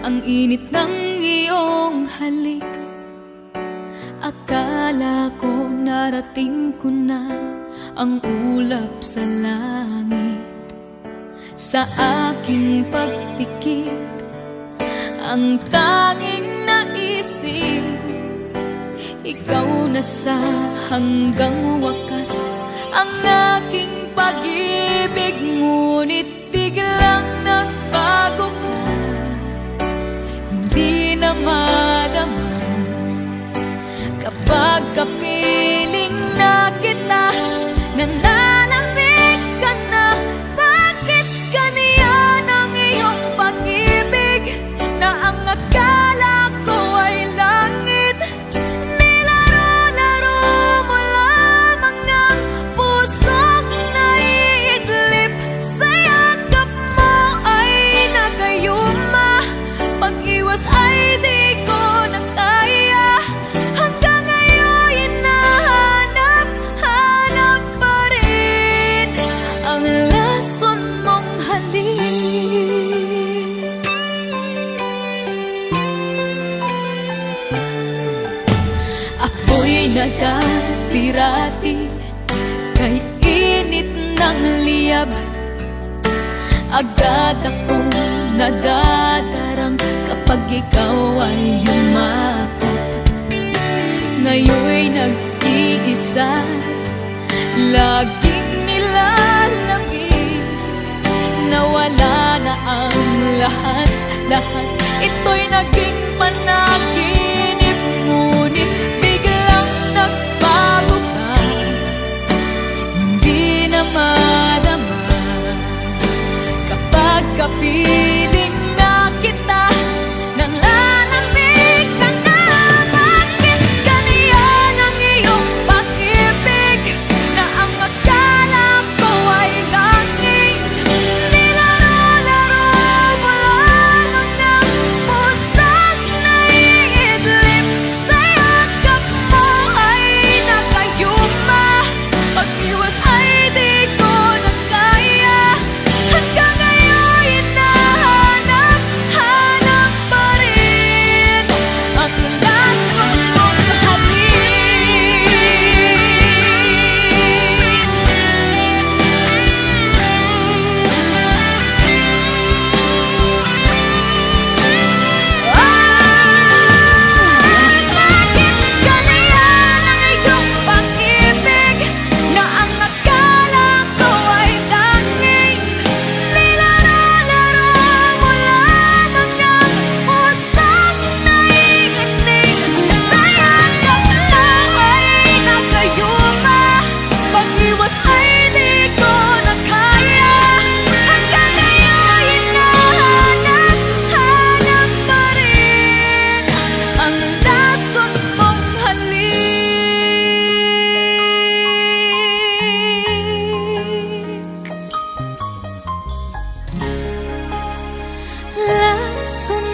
Ang init ng iyong halik. Akala ko narating ko na Ang ulap sa langit. Sa aking pagpikit Ang tanging naisip Ikaw na sa hanggang wakas Ang aking damadama Kapag kapitin nagkatirati Kay init ng liyab. Agad akong nadadarang Kapag ikaw ay yumakap Ngayon'y nag-iisa Lagi be Son